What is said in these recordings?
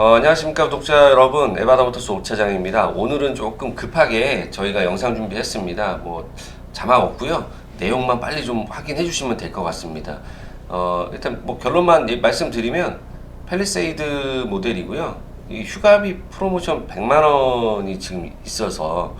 어, 안녕하십니까 구독자 여러분. 에바다모터스 옥차장입니다. 오늘은 조금 급하게 저희가 영상 준비했습니다. 뭐 자막 없고요. 내용만 빨리 좀 확인해 주시면 될 것 같습니다. 어, 일단 뭐 결론만 예- 말씀드리면 펠리세이드 모델이고요. 이 휴가비 프로모션 100만 원이 지금 있어서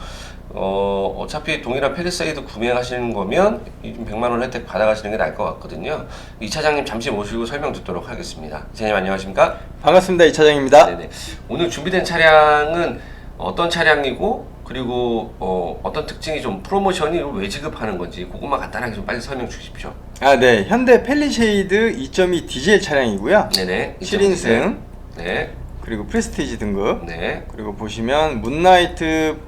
어, 어차피 동일한 펠리세이드 구매하시는 거면 이 100만 원 혜택 받아가시는 게 나을 것 같거든요 이 차장님 잠시 모시고 설명 듣도록 하겠습니다 이사님 안녕하십니까 반갑습니다. 이 차장입니다. 네네. 오늘 준비된 차량은 어떤 차량이고 그리고 어, 어떤 특징이 좀 프로모션이 왜 지급하는 건지 그것만 간단하게 좀 빨리 설명 주십시오. 아, 네. 현대 펠리쉐이드 2.2 디젤 차량이고요. 네네. 7인승 네. 그리고 프레스티지 등급 네. 그리고 보시면 문나이트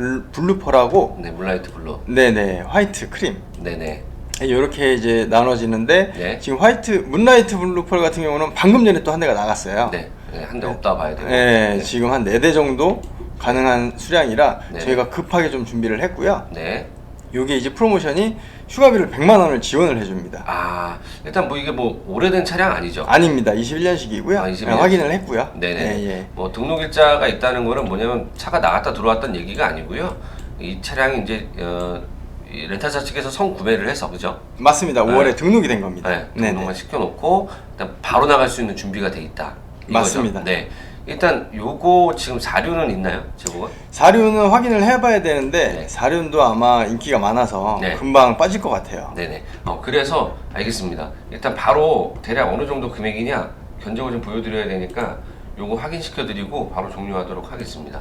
블, 블루펄하고 네. 물라이트 블루. 네네 화이트 크림 네네. 이렇게 이제 나눠지는데 네. 지금 화이트 문나이트 블루펄 같은 경우는 방금 전에 또 한 대가 나갔어요. 네. 네. 한 대 없다 봐야 되고. 네, 네. 지금 한 네 대 정도 가능한 수량이라 네. 저희가 급하게 좀 준비를 했고요. 네. 요게 이제 프로모션이 휴가비를 100만 원을 지원을 해줍니다. 아 일단 뭐 이게 뭐 오래된 차량 아니죠? 아닙니다. 21년식이고요. 아, 21년식. 확인을 했고요. 네네. 예, 예. 뭐 등록일자가 있다는 거는 뭐냐면 차가 나갔다 들어왔던 얘기가 아니고요. 이 차량이 이제 어, 이 렌탈사 측에서 성구매를 해서 그죠? 맞습니다. 네. 5월에 등록이 된 겁니다. 네, 네네. 등록만 시켜놓고 일단 바로 나갈 수 있는 준비가 돼 있다. 이거죠? 맞습니다. 네. 일단 요거 지금 사료는 있나요, 제보가? 사료는 확인을 해봐야 되는데 네. 사료도 아마 인기가 많아서 네. 금방 빠질 것 같아요. 네네. 어 그래서 알겠습니다. 일단 바로 대략 어느 정도 금액이냐 견적을 좀 보여드려야 되니까 요거 확인시켜 드리고 바로 종료하도록 하겠습니다.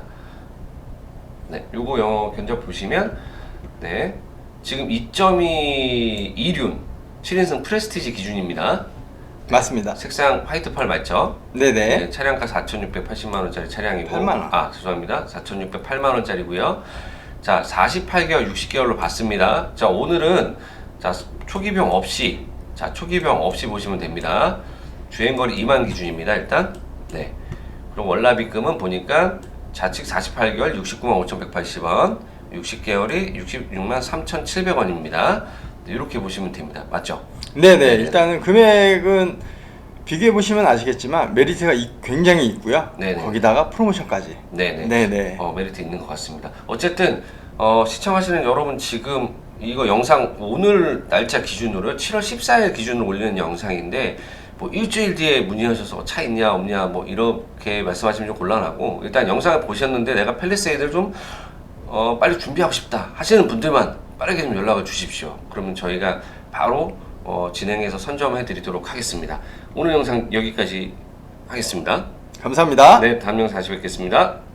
네, 요거 영어 견적 보시면 네 지금 2.2 이륜 7인승 프레스티지 기준입니다. 맞습니다. 색상 화이트 펄 맞죠? 네네. 네, 차량가 4,680만 원짜리 차량이고. 8만 원. 아 죄송합니다. 4,608만 원짜리고요. 자 48개월 60개월로 봤습니다. 자 오늘은 자 초기병 없이 자 초기병 없이 보시면 됩니다. 주행거리 2만 기준입니다 일단. 네. 그럼 월납입금은 보니까 좌측 48개월 69만 5,180원 60개월이 66만 3,700원입니다 이렇게 보시면 됩니다 맞죠? 네네. 네네. 일단은 금액은 비교해 보시면 아시겠지만 메리트가 이- 굉장히 있고요. 네네. 거기다가 프로모션까지. 네네. 네네. 어, 메리트 있는 것 같습니다. 어쨌든 어, 시청하시는 여러분 지금 이거 영상 오늘 날짜 기준으로 7월 14일 기준으로 올리는 영상인데 뭐 일주일 뒤에 문의하셔서 차 있냐 없냐 뭐 이렇게 말씀하시면 좀 곤란하고 일단 영상을 보셨는데 내가 펠리세이드를 좀 어, 빨리 준비하고 싶다 하시는 분들만 빠르게 좀 연락을 주십시오. 그러면 저희가 바로 어, 진행해서 선점해 드리도록 하겠습니다. 오늘 영상 여기까지 하겠습니다. 감사합니다. 네, 다음 영상 다시 뵙겠습니다.